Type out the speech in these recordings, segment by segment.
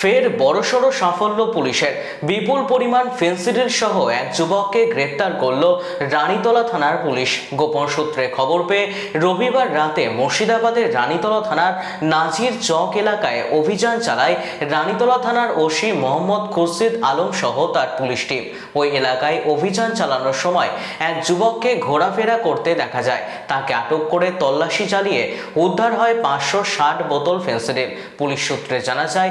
ফের বড়সড় সাফল্য পুলিশের। বিপুল পরিমাণ ফেন্সিডিল সহ এক যুবককে গ্রেপ্তার করল রানীতলা থানার পুলিশ। গোপন সূত্রে খবর পেয়ে রবিবার রাতে মুর্শিদাবাদের রানীতলা থানার নাজির চক এলাকায় অভিযান চালায় রানীতলা থানার ওসি মোহাম্মদ খুরশিদ আলম সহ তার পুলিশ টিম। ওই এলাকায় অভিযান চালানোর সময় এক যুবককে ঘোরাফেরা করতে দেখা যায়। তাকে আটক করে তল্লাশি চালিয়ে উদ্ধার হয় পাঁচশো ষাট বোতল ফেন্সিডিল। পুলিশ সূত্রে জানা যায়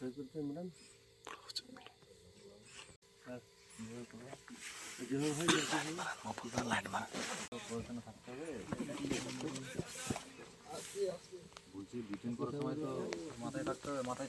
সই করতে ম্যাডাম বলছি ব্রিটেন করার সময় তো মাথায় থাকতে হবে। মাথায়